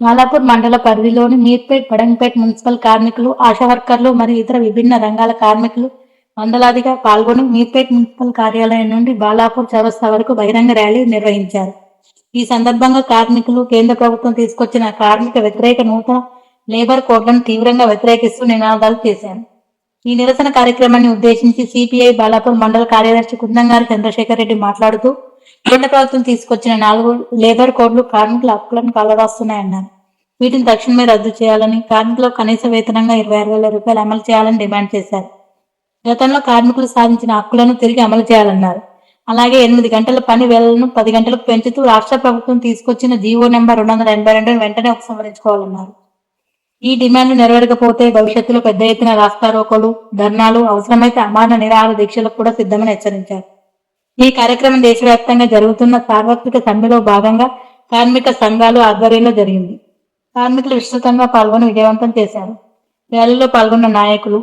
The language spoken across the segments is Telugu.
మాలాపూర్ మండల పరిధిలోని మీర్పేట్ పడంగపేట్ మున్సిపల్ కార్మికులు ఆశా వర్కర్లు మరియు ఇతర విభిన్న రంగాల కార్మికులు వందలాదిగా పాల్గొని మీర్పేట్ మున్సిపల్ కార్యాలయం నుండి బాలాపూర్ చౌరస్తా వరకు బహిరంగ ర్యాలీ నిర్వహించారు. ఈ సందర్భంగా కార్మికులు కేంద్ర ప్రభుత్వం తీసుకొచ్చిన కార్మిక వ్యతిరేక నూతన లేబర్ కోడ్లను తీవ్రంగా వ్యతిరేకిస్తూ నినాదాలు చేశారు. ఈ నిరసన కార్యక్రమాన్ని ఉద్దేశించి సిపిఐ బాలాపూర్ మండల కార్యదర్శి కుందంగారి చంద్రశేఖర్ రెడ్డి మాట్లాడుతూ కేంద్ర ప్రభుత్వం తీసుకొచ్చిన నాలుగు లేబర్ కోడ్లు కార్మికుల హక్కులను కలరాస్తున్నాయన్నారు. వీటిని తక్షణమే రద్దు చేయాలని కార్మికులకు కనీస వేతనంగా ఇరవై ఆరు వేల రూపాయలు అమలు చేయాలని డిమాండ్ చేశారు. గతంలో కార్మికులు సాధించిన హక్కులను తిరిగి అమలు చేయాలన్నారు. అలాగే ఎనిమిది గంటల పని వేళలను పది గంటలకు పెంచుతూ రాష్ట్ర ప్రభుత్వం తీసుకొచ్చిన జీవో నెంబర్ రెండు వందల ఎనభై రెండు వెంటనే ఉపసంహరించుకోవాలన్నారు. ఈ డిమాండ్లు నెరవేరకపోతే భవిష్యత్తులో పెద్ద ఎత్తున రాస్తారోకోలు ధర్నాలు అవసరమైతే అమాన నిరాహార దీక్షలకు కూడా సిద్ధమని హెచ్చరించారు. ఈ కార్యక్రమం దేశవ్యాప్తంగా జరుగుతున్న సార్వత్రిక సమ్మెలో భాగంగా కార్మిక సంఘాలు ఆధ్వర్యంలో జరిగింది. కార్మికులు విస్తృతంగా పాల్గొని విజయవంతం చేశారు. ర్యాలీలో పాల్గొన్న నాయకులు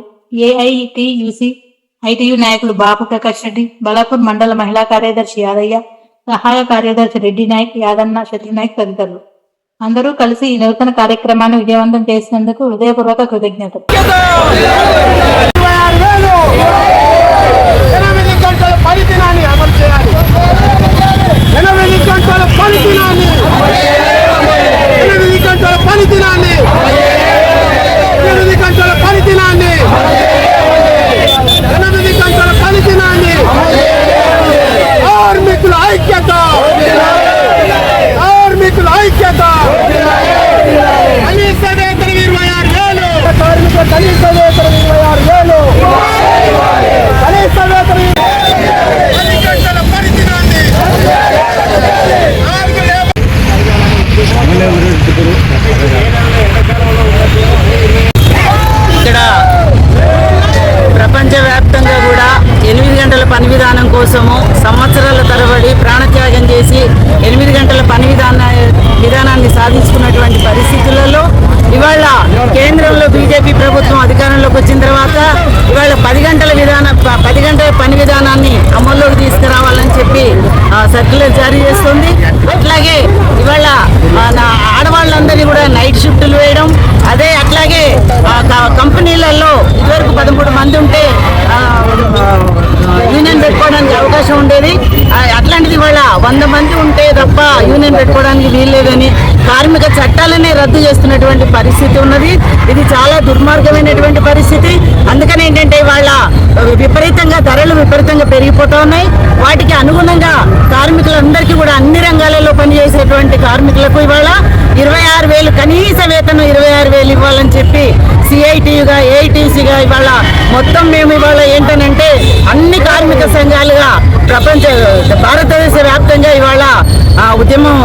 ఏఐటియుసి ఐటియు నాయకులు బాబు ప్రకాష్ రెడ్డి బలాపూర్ మండల మహిళా కార్యదర్శి యాదయ్య సహాయ కార్యదర్శి రెడ్డి నాయక్ యాదన్న శత్రు నాయక్ తదితరులు. అందరూ కలిసి ఈ నూతన కార్యక్రమాన్ని విజయవంతం చేసినందుకు హృదయపూర్వక కృతజ్ఞతలు. ఎనిమిది అమలు చేయాలి. ఎనిమిది గంటల పరిచినాన్ని ఎనిమిది గంటల పరిచినాన్ని ఎనిమిది గంటల పరిచినాన్ని ఎనిమిది గంటల పరిచినాన్ని కార్మికుల ఐక్యత కార్మికుల ఐక్యత కనీస వేతన ఇరవై ఆరు వేలు. కార్మికుల కనీస వేతన ఇరవై ఆరు వేలు కనీస వేతనం పది గంటల పని దినాన్ని నాలుగు లేబర్ ఇక్కడ ప్రపంచవ్యాప్తంగా కూడా ఎనిమిది గంటల పని విధానం కోసము సంవత్సరాల తరబడి ప్రాణత్యాగం చేసి ఎనిమిది గంటల పని విధాన విధానాన్ని సాధించుకున్నటువంటి పరిస్థితులలో ఇవాళ కేంద్రంలో బీజేపీ ప్రభుత్వం అధికారంలోకి వచ్చిన తర్వాత ఇవాళ పది గంటల విధాన పది గంటల పని విధానాన్ని అమల్లోకి తీసుకురావాలని చెప్పి సర్క్యులర్ జారీ చేస్తుంది. అట్లాగే ఇవాళ ఆడవాళ్ళందరినీ కూడా నైట్ షిఫ్టులు వేయడం అదే అట్లాగే యూనియన్ పెట్టుకోవడానికి వీల్లేదని కార్మిక చట్టాలనే రద్దు చేస్తున్నటువంటి పరిస్థితి ఉన్నది. ఇది చాలా దుర్మార్గమైనటువంటి పరిస్థితి. అందుకని ఏంటంటే వాళ్ళ విపరీతంగా ధరలు విపరీతంగా పెరిగిపోతా ఉన్నాయి. వాటికి అనుగుణంగా కార్మికులందరికీ కూడా అన్ని పనిచేసేటువంటి కార్మికులకు ఇవాళ ఇరవై ఆరు వేలు కనీస వేతనం ఇరవై ఆరు వేలు ఇవ్వాలని చెప్పి సిఐటియుగా ఏఐటీసీగా ఇవాళ మొత్తం మేము ఇవాళ ఏంటనంటే అన్ని కార్మిక సంఘాలుగా ప్రపంచ భారతదేశ వ్యాప్తంగా ఇవాళ ఆ, ఉద్యమం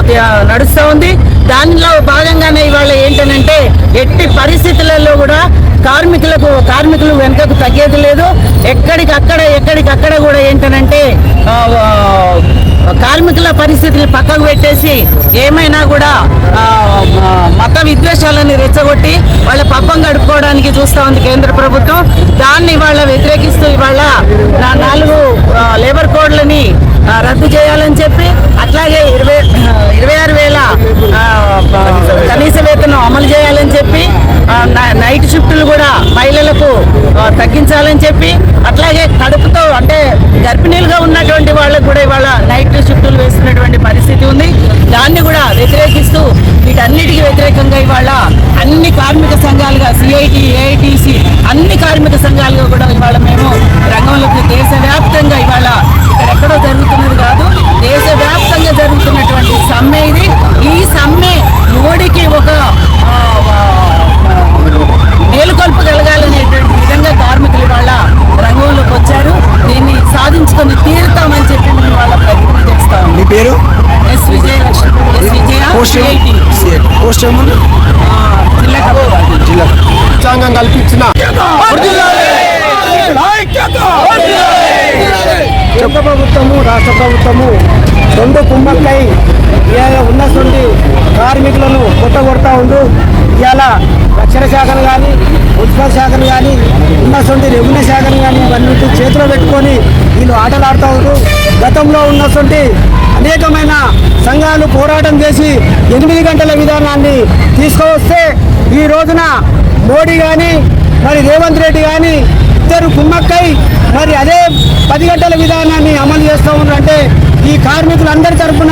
నడుస్తూ ఉంది. దానిలో భాగంగానే ఇవాళ ఏంటనంటే ఎట్టి పరిస్థితులలో కూడా కార్మికులకు కార్మికులు వెనుకకు తగ్గేది లేదు. ఎక్కడికక్కడ ఎక్కడికక్కడ కూడా ఏంటనంటే కార్మికుల పరిస్థితిని పక్కకు పెట్టేసి ఏమైనా కూడా మత విద్వేషాలను రెచ్చగొట్టి వాళ్ళ పబ్బం గడుపుకోవడానికి చూస్తూ ఉంది కేంద్ర ప్రభుత్వం. దాన్ని ఇవాళ వ్యతిరేకిస్తూ ఇవాళ నా నాలుగు లేబర్ కోడ్లని రద్దు చేయాలని చెప్పి అట్లాగే ఇరవై ఇరవై ఆరు వేల కనీస వేతనం అమలు చేయాలని చెప్పి నై- నైట్ షిఫ్టులు కూడా మహిళలకు తగ్గించాలని చెప్పి అట్లాగే కడుపుతో అంటే గర్భిణీలుగా ఉన్నటువంటి వాళ్ళకు కూడా ఇవాళ చుట్టు చుట్టూలు వేస్తున్నటువంటి పరిస్థితి ఉంది. దాన్ని కూడా వ్యతిరేకిస్తూ వీటన్నిటికీ వ్యతిరేకంగా ఇవాళ అన్ని కార్మిక సంఘాలుగా సిఐటి ఏఐటిసి అన్ని కార్మిక సంఘాలుగా కూడా ఇవాళ మేము రంగంలోకి దేశవ్యాప్తంగా ఇవాళ ఇక్కడ ఎక్కడో జరుగుతున్నది కాదు. దేశవ్యాప్తంగా జరుగుతున్నటువంటి సమ్మె ఇది. ఈ సమ్మె మోడీకి ఒక ఆ, ఆ, మేలుకొల్పు కలగాలనేటువంటి విధంగా కార్మికులు ఇవాళ రంగంలోకి వచ్చారు దీన్ని సాధించుకొని తీరుతామని చెప్పి మేము వాళ్ళ ప్రతిజ్ఞ చేస్తాం మీ పేరు S Vijayalakshmi S Vijaya post CIT, post ఏముంది ఆ, జిల్లా కబడ్డీ. జిల్లా రాజ్యాంగం కల్పించిన కేంద్ర ప్రభుత్వము రాష్ట్ర ప్రభుత్వము రెండు కుమ్మక్కై ఇవాళ ఉన్నటువంటి కార్మికులను కొట్టగొడతా ఉండు. ఇవాళ రక్షణ శాఖను కానీ మున్సిపల్ శాఖను కానీ ఉన్నటువంటి రెవెన్యూ శాఖను కానీ ఇవన్నీ చేతిలో పెట్టుకొని వీళ్ళు ఆటలు ఆడుతూ ఉండు. గతంలో ఉన్నటువంటి అనేకమైన సంఘాలు పోరాటం చేసి ఎనిమిది గంటల విధానాన్ని తీసుకువస్తే ఈ రోజున మోడీ కానీ మరి రేవంత్ రెడ్డి కానీ ఇద్దరు కుమ్మక్కై మరి అదే పది గంటల విధానాన్ని అమలు చేస్తూ ఉన్నారంటే ఈ కార్మికులందరి తరఫున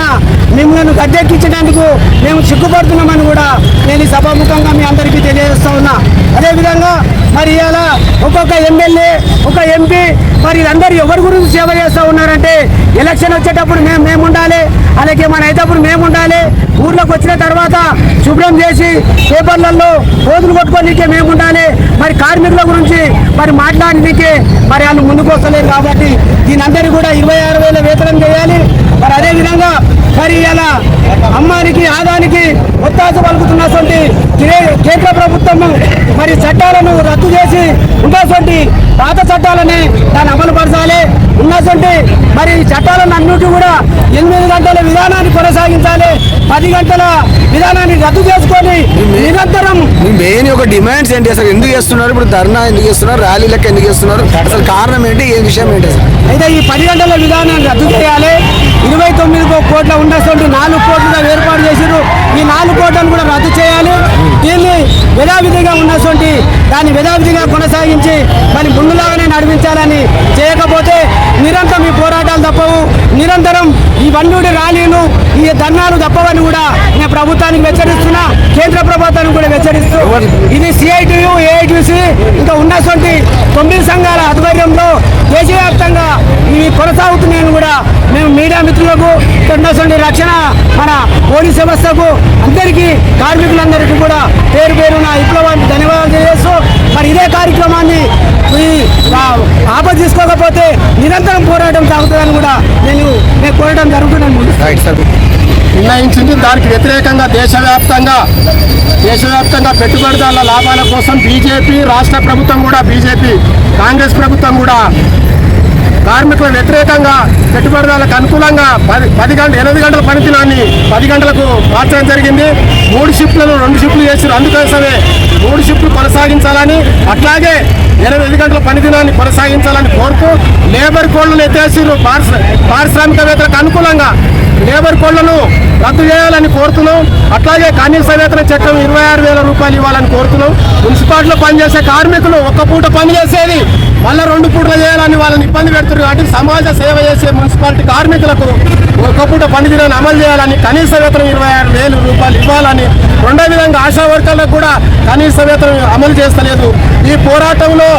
మిమ్మల్ని గద్దెక్కించడానికి మేము సిగ్గుపడుతున్నామని కూడా నేను ఈ సభాముఖంగా మీ అందరికీ తెలియజేస్తా ఉన్నా. అదేవిధంగా మరి ఇలా ఒక్కొక్క ఎమ్మెల్యే ఒక ఎంపీ మరి వీళ్ళందరూ ఎవరి గురించి సేవ చేస్తూ ఉన్నారంటే ఎలక్షన్ వచ్చేటప్పుడు మేము మేము ఉండాలి అలాగే మన అయితే మేము ఉండాలి ఊర్లోకి వచ్చిన తర్వాత శుభ్రం చేసి పేపర్లలో రోజులు కొట్టుకోనికే మేము ఉండాలి. మరి కార్మికుల గురించి మరి మాట్లాడడానికి మరి వాళ్ళు ముందుకు వస్తలేరు కాబట్టి దీనందరి కూడా ఇరవై ఆరు వేల వేతనం చేయాలి. మరి అదే విధంగా మరి ఇలా అమ్మానికి ఆదానికి ఒత్తాస పలుకుతున్నటువంటి కేంద్ర ప్రభుత్వము మరి చట్టాలను రద్దు చేసి ఉన్నటువంటి పాత చట్టాలని దాన్ని అమలు పరచాలి. ఉన్నటువంటి మరి చట్టాలను అన్నిటి కూడా ఎనిమిది గంటల విధానాన్ని కొనసాగించాలి. పది గంటల విధానాన్ని రద్దు చేసుకొని నిరంతరం మెయిన్ ఒక డిమాండ్స్ ఏంటి అసలు ఎందుకు చేస్తున్నారు? ఇప్పుడు ధర్నా ఎందుకు చేస్తున్నారు? ర్యాలీలకు ఎందుకు చేస్తున్నారు? అసలు కారణం ఏంటి? ఏ విషయం ఏంటి అసలు అయితే ఈ పది గంటల విధానాన్ని రద్దు చేయాలి. ఇరవై తొమ్మిది కోట్ల ఉన్నటువంటి నాలుగు కోట్లుగా ఏర్పాటు చేశారు ఈ నాలుగు కోట్లను కూడా రద్దు చేయాలి. దీన్ని యథావిధిగా ఉన్నటువంటి దాన్ని యథావిధిగా కొనసాగించి మరి ముందులాగానే నడిపించాలని చేయకపోతే నిరంతరం ఈ పోరాటాలు తప్పవు. నిరంతరం ఈ వన్యుడి ర్యాలీలు ఈ ధర్నాలు తప్పవని కూడా నేను ప్రభుత్వానికి హెచ్చరిస్తున్నా. కేంద్ర ప్రభుత్వానికి కూడా హెచ్చరిస్తూ ఇది సిఐటియు ఏఐటిసి ఇంకా ఉన్నటువంటి తొమ్మిది సంఘాల ఆధ్వర్యంలో దేశవ్యాప్తంగా ఇవి కొనసాగుతున్నాయని కూడా మేము మీడియా మిత్రులకు ఉన్నటువంటి రక్షణ మన పోలీస్ వ్యవస్థకు అందరికీ కార్మికులందరికీ కూడా పేరు పేరున విప్లవానికి ధన్యవాదాలు తెలియజేస్తూ మరి ఇదే కార్యక్రమాన్ని ఈ ఆపద తీసుకోకపోతే నిరంతరం పోరాటం సాగుతుందని కూడా నేను నేను కోరడం జరుగుతుందని రైట్ సార్ నిర్ణయించింది. దానికి వ్యతిరేకంగా దేశవ్యాప్తంగా దేశవ్యాప్తంగా పెట్టుబడిదారుల లాభాల కోసం బీజేపీ రాష్ట్ర ప్రభుత్వం కూడా బీజేపీ కాంగ్రెస్ ప్రభుత్వం కూడా కార్మికుల వ్యతిరేకంగా పెట్టుబడిదారులకు అనుకూలంగా పది పది గంటల ఎనిమిది గంటల పనిదినాన్ని పది గంటలకు మార్చడం జరిగింది. మూడు షిఫ్ట్లను రెండు షిఫ్ట్లు చేసారు అందుకోసమే మూడు షిఫ్ట్లు కొనసాగించాలని అట్లాగే ఇరవై ఐదు గంటల పనిదినాన్ని కొనసాగించాలని కోరుతూ లేబర్ కోళ్ళను ఎత్తేసిరు పారిశ్ర- పారిశ్రామికవేత్తలకు అనుకూలంగా లేబర్ కోళ్ళను రద్దు చేయాలని కోరుతున్నాం. అట్లాగే కనీస వేతన చట్టం ఇరవై ఆరు వేల రూపాయలు ఇవ్వాలని కోరుతున్నాం. మున్సిపాలిటీలో పనిచేసే కార్మికులు ఒక్క పూట పని చేసేది మళ్ళీ రెండు పూటలు చేయాలని వాళ్ళని ఇబ్బంది పెడుతున్నారు కాబట్టి సమాజ సేవ చేసే మున్సిపాలిటీ కార్మికులకు ఒక పూట పని అమలు చేయాలని కనీస వేతనం ఇరవై ఆరు వేలు రూపాయలు ఇవ్వాలని రెండో విధంగా ఆశా వర్కర్లకు కూడా కనీస వేతనం అమలు చేస్తలేదు. ఈ పోరాటంలో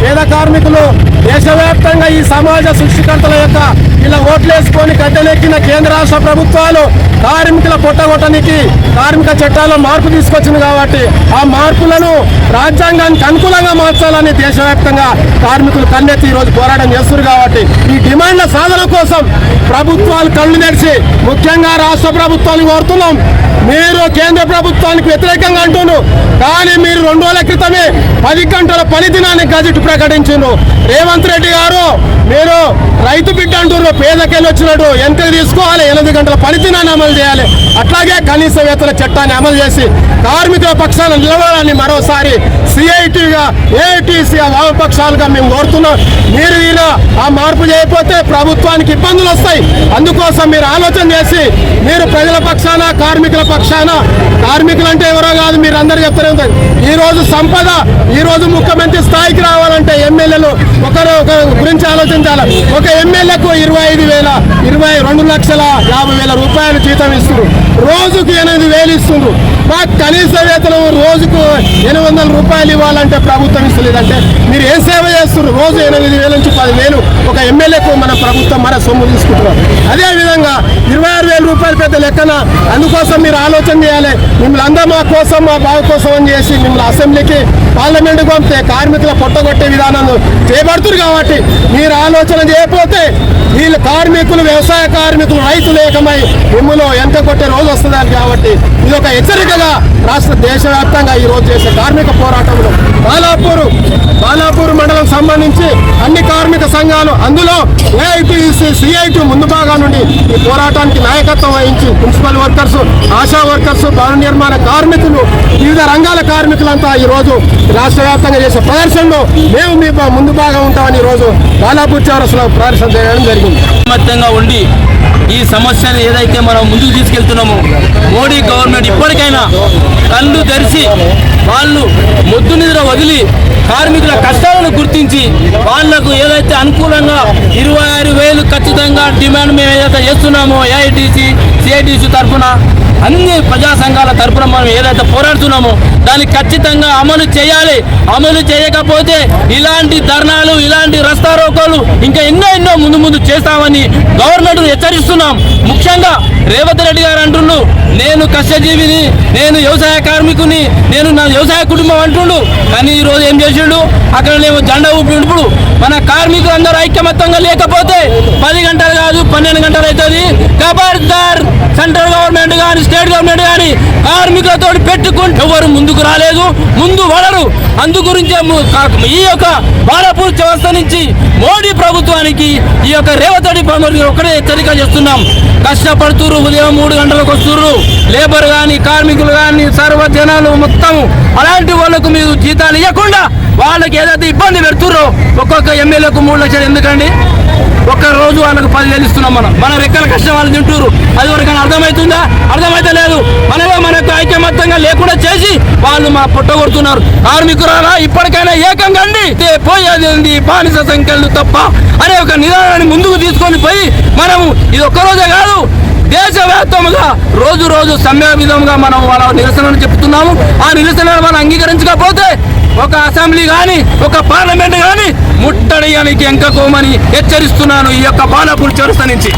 పేద కార్మికులు దేశవ్యాప్తంగా ఈ సమాజ సృష్టికర్తల యొక్క ఇలా ఓట్లేసుకొని కట్టెలెక్కిన కేంద్ర రాష్ట్ర ప్రభుత్వాలు కార్మికుల పొట్టగొట్టనికి కార్మిక చట్టాల్లో మార్పు తీసుకొచ్చింది కాబట్టి ఆ మార్పులను రాజ్యాంగానికి అనుకూలంగా మార్చాలని దేశవ్యాప్తంగా కార్మికులు కన్నెత్తి ఈరోజు రోజు పోరాటం చేస్తున్నారు కాబట్టి ఈ డిమాండ్ల సాధన కోసం ప్రభుత్వాలు కళ్ళు తెరిచి ముఖ్యంగా రాష్ట్ర ప్రభుత్వాన్ని కోరుతున్నాం. మీరు కేంద్ర ప్రభుత్వానికి వ్యతిరేకంగా అంటున్నారు. కానీ మీరు రెండు రోజుల క్రితమే పది గంటల పని దినాన్ని గజెట్ ప్రకటించారు రేవంత్ రెడ్డి గారు మీరు రైతు బిడ్డ అంటున్నారు పేదకెళ్ళి వచ్చినట్టు ఎంత తీసుకోవాలి ఎనిమిది గంటల పని దినాన్ని అమలు చేయాలి. అట్లాగే కనీస వేతన చట్టాన్ని అమలు చేసి కార్మికుల పక్షాన నిలవడాన్ని మరోసారి సిఐటిగా ఏఐటీసీగా వామపక్షాలుగా మేము కోరుతున్నాం. మీరు ఇలా ఆ మార్పు చేయకపోతే ప్రభుత్వానికి ఇబ్బందులు వస్తాయి. అందుకోసం మీరు ఆలోచన చేసి మీరు ప్రజల పక్షాన కార్మికుల పక్షాన కార్మికులు అంటే ఎవరో కాదు మీరు అందరు చెప్తూనే ఈ రోజు సంపద ఈ రోజు ముఖ్యమంత్రి స్థాయికి రావాలంటే ఎమ్మెల్యేలు ఒకరు ఒకరు గురించి ఆలోచించాలి. ఒక ఎమ్మెల్యేకు ఇరవై ఐదు వేల ఇరవై రెండు లక్షల యాభై వేల రూపాయలు జీతం ఇస్తున్నారు రోజుకి ఎనిమిది వేలు ఇస్తున్నారు మాకు కనీస వేతనం రోజుకు ఎనిమిది వందల రూపాయలు ఇవ్వాలంటే ప్రభుత్వం ఇస్తలేదంటే మీరు ఏ సేవ చేస్తున్నారు? రోజు ఎనిమిది వేల నుంచి పదివేలు ఒక ఎమ్మెల్యేకు మన ప్రభుత్వం మన సొమ్ము తీసుకుంటున్నారు. అదేవిధంగా ఇరవై ఆరు వేల రూపాయలు పెద్ద లెక్కన అందుకోసం మీరు ఆలోచన చేయాలి. మిమ్మల్ని అందరూ మా కోసం మా బావ కోసం అని చేసి మిమ్మల్ని అసెంబ్లీకి పార్లమెంట్కి పంపితే కార్మికుల పొట్టగొట్టే విధానం చేపడుతున్నారు కాబట్టి మీరు ఆలోచన చేయకపోతే వీళ్ళు కార్మికులు వ్యవసాయ కార్మికులు రైతులు ఏకమై మిమ్మల్ని ఎంత కొట్టే రోజు వస్తున్నారు కాబట్టి ఇది ఒక హెచ్చరిక హెచ్చరికగా రాష్ట్ర దేశవ్యాప్తంగా ఈ రోజు చేసే కార్మిక పోరాటంలో బాలాపూర్ బాలాపూర్ మండలం సంబంధించి అన్ని కార్మిక సంఘాలు అందులో ఏఐటీసీ సిఐటి ముందు భాగం నుండి ఈ పోరాటానికి నాయకత్వం వహించి మున్సిపల్ వర్కర్స్ ఆశా వర్కర్స్ భవన నిర్మాణ కార్మికులు వివిధ రంగాల కార్మికులంతా ఈ రోజు రాష్ట్ర వ్యాప్తంగా చేసే ప్రదర్శనలో మేము మీ ముందు భాగం ఉంటామని ఈ రోజు బాలాపూర్ చౌరస్లో ప్రదర్శన చేయడం జరిగింది. ఉండి ఈ సమస్యను ఏదైతే మనం ముందుకు తీసుకెళ్తున్నామో మోడీ గవర్నమెంట్ ఇప్పటికైనా కళ్ళు తెరిచి వాళ్ళు ముద్దు నిద్ర వదిలి కార్మికుల కష్టాలను గుర్తించి వాళ్ళకు ఏదైతే అనుకూలంగా ఇరవై ఆరు వేలు ఖచ్చితంగా డిమాండ్ మేము ఏదైతే చేస్తున్నామో ఏఐటీసీ సిఐటీసీ తరఫున అన్ని ప్రజా సంఘాల తరఫున మనం ఏదైతే పోరాడుతున్నామో దాన్ని ఖచ్చితంగా అమలు చేయాలి. అమలు చేయకపోతే ఇలాంటి ధర్నాలు ఇలాంటి రస్తా రోకోలు ఇంకా ఎన్నో ఎన్నో ముందు ముందు చేస్తామని గవర్నమెంట్ హెచ్చరిస్తున్నాం. ముఖ్యంగా రేవంత్ రెడ్డి గారు అంటుండు నేను కష్టజీవిని నేను వ్యవసాయ కార్మికుని నేను నా వ్యవసాయ కుటుంబం అంటుండు. కానీ ఈరోజు ఏం చేసిండు? అక్కడ నేను జెండా ఊపినప్పుడు మన కార్మికులు అందరూ ఐక్యమత్యంగా లేకపోతే పది గంటలు కాదు పన్నెండు గంటలు అవుతుంది కబార్దార్ సెంట్రల్ గవర్నమెంట్ కానీ స్టేట్ గవర్నమెంట్ కానీ కార్మికులతో పెట్టుకుంటూ ఎవరు ముందుకు రాలేదు ముందు వడరు అందుగురించే ఈ యొక్క బాలపూర్ వ్యవస్థ నుంచి మోడీ ప్రభుత్వానికి ఈ యొక్క రేవంత్ రెడ్డి ఒకటే హెచ్చరిక చేస్తున్నాం. కష్టపడుతురు ఉదయం మూడు గంటలకు వస్తుర్రు. లేబర్ కానీ కార్మికులు కానీ సర్వ జనాలు మొత్తం అలాంటి వాళ్ళకు మీరు జీతాలు ఇవ్వకుండా వాళ్ళకి ఏదైతే ఇబ్బంది పెడుతురో ఒక్కొక్క ఎమ్మెల్యేకు మూడు లక్షలు ఎందుకండి? ఒక్క రోజు వాళ్ళకు పది ఇస్తున్నాం మనం. మన రెక్కల కష్టం వాళ్ళు తింటూరు అది వరకు అర్థమవుతుందా? అర్థమైతే లేదు. మనమే మనకు ఐక్యమత్యంగా లేకుండా చేసి వాళ్ళు మా పుట్టగొడుతున్నారు కార్మికురాలా ఇప్పటికైనా ఏకంగా అండి. పోయేది బానిస సంఖ్యలు తప్ప అనే ఒక నిదానాన్ని ముందుకు తీసుకొని పోయి మనము ఇది ఒక్క రోజే కాదు దేశవ్యాప్తంగా రోజు రోజు సమ్మె విధంగా మనం వాళ్ళ నిరసనలు చెప్తున్నాము. ఆ నిరసనలు మనం అంగీకరించకపోతే ఒక అసెంబ్లీ కానీ ఒక పార్లమెంట్ కానీ ముట్టడియానికి ఎంకకోమని హెచ్చరిస్తున్నాను ఈ యొక్క బాలపూర్ చరుస్త నుంచి.